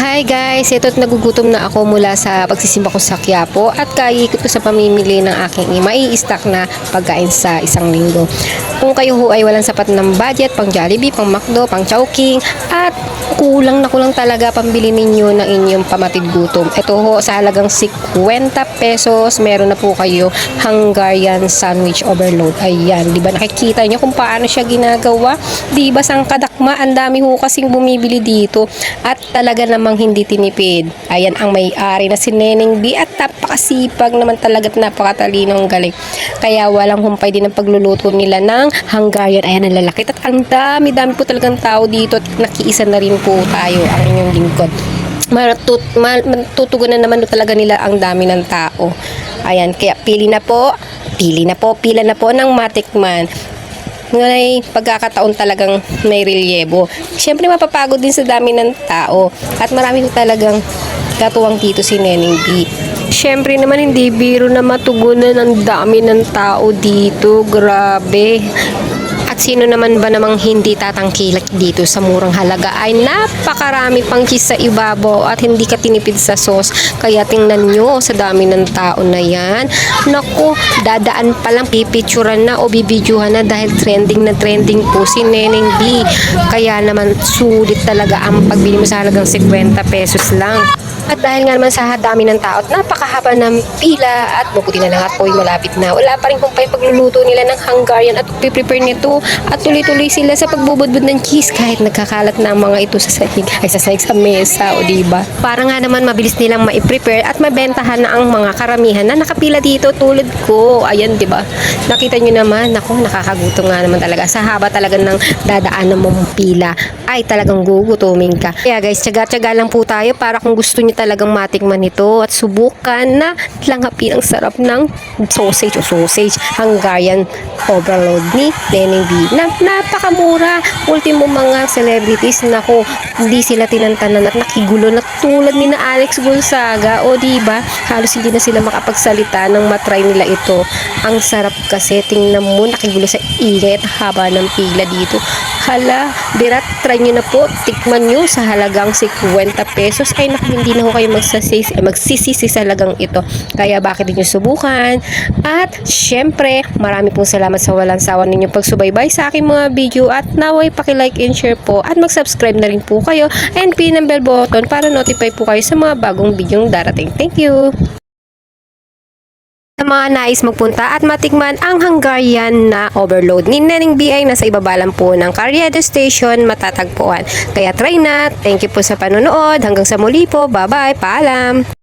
Hi guys, ito't nagugutom na ako mula sa pagsisimba ko sa Quiapo at kaikot ko sa pamimili ng aking mai-stock na pagkain sa isang linggo. Kung kayo ho ay walang sapat ng budget, pang Jollibee, pang McDo, pang Chowking, at kulang na kulang talaga pambili ninyo ng inyong pamatid gutom. Ito ho sa halagang 50 pesos, meron na po kayo Hungarian sandwich overload. Ayan, di ba nakikita nyo kung paano siya ginagawa? Di ba sang kadakma, ang dami ho kasing bumibili dito at talaga namang hindi tinipid. Ayan ang may-ari na si Neneng B at napakasipag naman talaga at napakatalino ang galing. Kaya walang humpay din ang pagluluto nila ng Hungarian. Ayan ang lalaki at ang dami-dami po talagang tao dito at nakiisa na rin po tayo ang inyong lingkod matut ma- matutugunan naman talaga nila ang dami ng tao. Ayan, kaya pili na po, pili na po, pila na po ng matikman. May pagkakataon talagang may relyebo. Siyempre mapapagod din sa dami ng tao at marami ko talagang katuwang dito si Neneng B. Siyempre naman hindi biro na matugunan ang dami ng tao dito. Grabe. Sino naman ba namang hindi tatangkilik dito sa murang halaga ay napakarami pang cheese sa ibabaw at hindi ka tinipid sa sauce. Kaya tingnan nyo sa dami ng tao na yan. Naku, dadaan pa lang pipicturan na o bibidyohan na dahil trending na trending po si Neneng B. Kaya naman sulit talaga ang pagbili mo sa halagang 50 pesos lang. At dahil nga naman sa dami ng tao at napakahaba ng pila at mabuti na lang at po'y malapit na. Wala pa rin yung pagluluto nila ng Hungarian at prepare nito at tuloy-tuloy sila sa pagbubudbud ng cheese kahit nagkakalat na mga ito sa sahig ay sa sahig sa mesa o diba? Para nga naman mabilis nilang ma-prepare at mabentahan na ang mga karamihan na nakapila dito tulad ko. Ayan, diba? Nakita nyo naman, ako nakakagutom nga naman talaga. Sa haba talaga ng dadaanan mong pila ay talagang gugutumin ka. Kaya guys, tsaga-tsaga lang po tayo para kung gusto niyo talagang matikman ito at subukan na langapin ang sarap ng sausage o sausage Hungarian overload ni Neneng B. Na, napakamura. Ultimo mga celebrities na ko, hindi sila tinantanan at nakigulo na tulad ni na Alex Gonzaga. O di ba halos hindi na sila makapagsalita nang matry nila ito. Ang sarap kasi, tingnan mo, nakigulo sa ingay haba ng pila dito. Hala, birat, try nyo na po. Tikman nyo sa halagang 50 pesos. Ay, naku, hindi na kayo magsasisi, magsisisi sa halagang ito. Kaya bakit din subukan? At, syempre, marami pong salamat sa walang sawa ninyo pagsubaybay sa aking mga video at naway pakilike and share po at mag-subscribe na rin po kayo and pin ang bell button para notify po kayo sa mga bagong video darating. Thank you! Sa mga nais magpunta at matikman ang Hungarian na overload ni Neneng B ay nasa ibaba lang po ng Carriedo Station matatagpuan. Kaya try na. Thank you po sa panonood. Hanggang sa muli po. Bye-bye. Paalam.